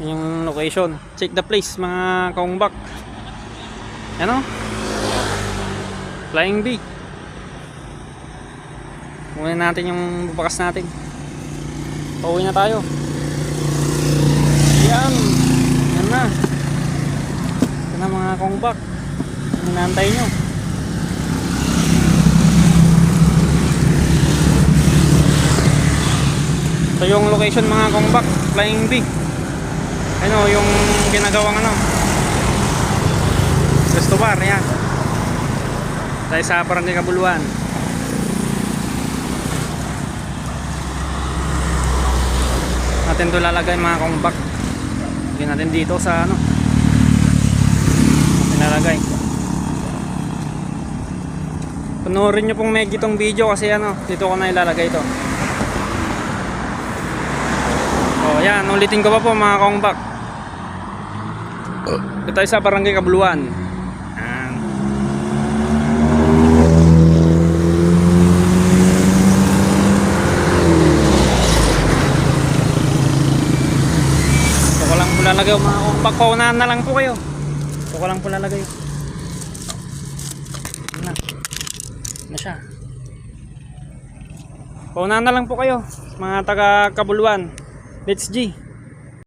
yung location. Check the place mga kaumbak. Ano? Flying bee. Kunin natin yung bakas natin. Pauwi na tayo. Yan. Yan na. Yan na mga kaumbak. Hinantay nyo. Ito yung location mga kongbak, Flying bee. Ano, yung ginagawang ano. Resto bar, yan. Tayo sa Barangay Kabuluan. Natin to lalagay mga kongbak. Lagyan natin dito sa ano. Natin. Panoorin nyo pong medyo itong video kasi ano, dito ko na ilalagay ito. Oh, yan, ulitin ko pa po mga kongbak. Ito tayo sa Barangay Kabuluan. Yan. Ito ko lang po lalagay mga kongbak. Paunahan na lang po kayo. Ito ko lang po lalagay. Na. Na siya. Paunahan na lang po kayo. Mga taga Kabuluan. Let's G.